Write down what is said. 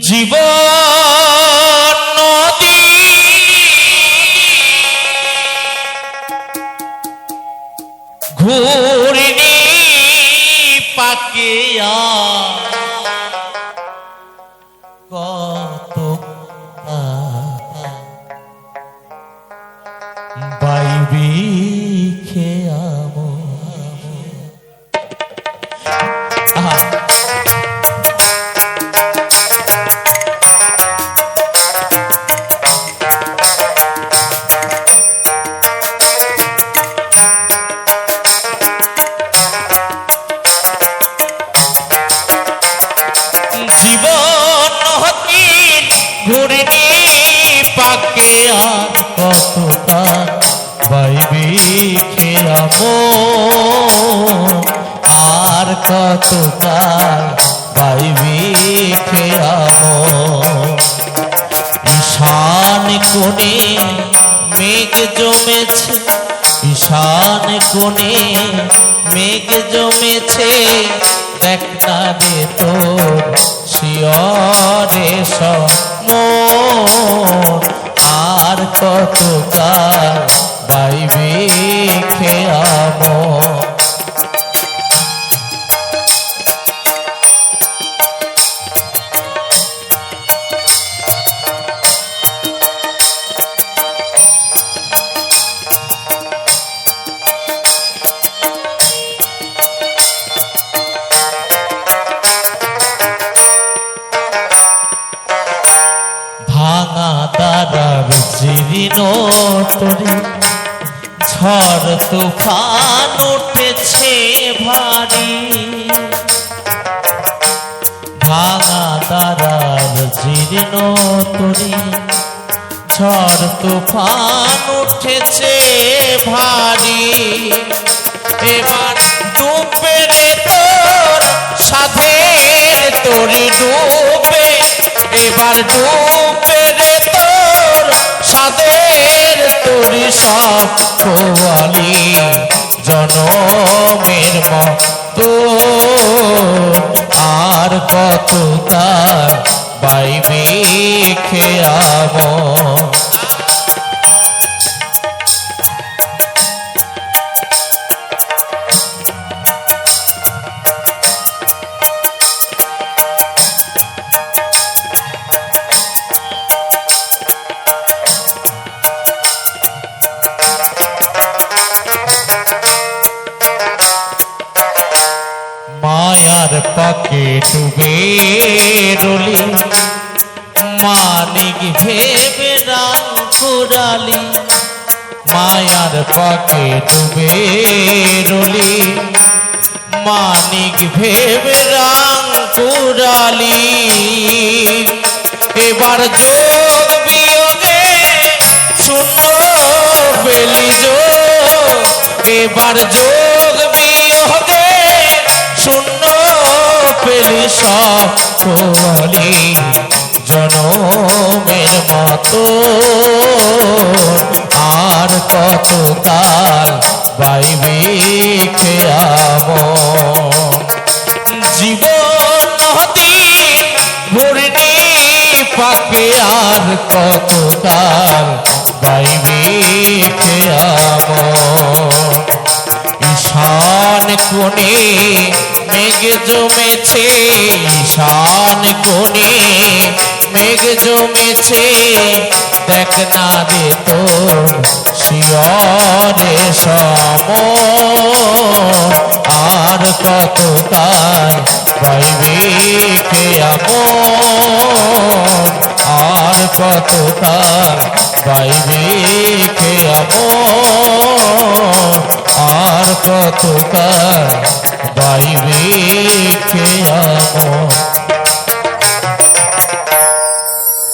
জীবন নদী। ঘূর্ণি পাকিয়া কতটা বাইবি খেয়াম আর কতটা বাইবি খেয়াম ঈশান কোণে মেঘ জমেছে, ঈশান কোণে মেঘ জমেছে। দেখ না রে তোর শিয়রে সমন আর কত কাল বাইবে খেয়াম তরে ঝড় তুফান উঠেছে ভারী। ভাঙা দাদার জীর্ণ তরে। ঝড় তুফান উঠেছে ভারী। এবার ডুবে রে তোর সাধের তোরি ডুবে। এবার ডুবে রে সাধের তোরি সব কোয়ালি জনমের মতো। আর কত তার বাইবে খেয়াম ডুবে রলি, মানিক ভেবে রাম কুরালি মায়ার পাকে ডুবে রলি, মানিক ভেবে রাম কুরালি এবার যোগ বিয়োগে শূন্য পেলি যোগ এবার যোগ বিয়োগে কোয়ালি জনমের মতো। আর কত কাল বাইবে খেয়াম জীবন দিন ঘুরনি পাকে আর কত কাল বাইবে খেয়াম ঈশান কোণে মেঘ জমেছে, ঈশান কোণে মেঘ জমেছে। দেখ না রে তোর শিয়রে সম আর কত বাইবে খেয়াম আর কত কাল বাইবে খেয়াম আর কত কাল বাইবে খেয়াম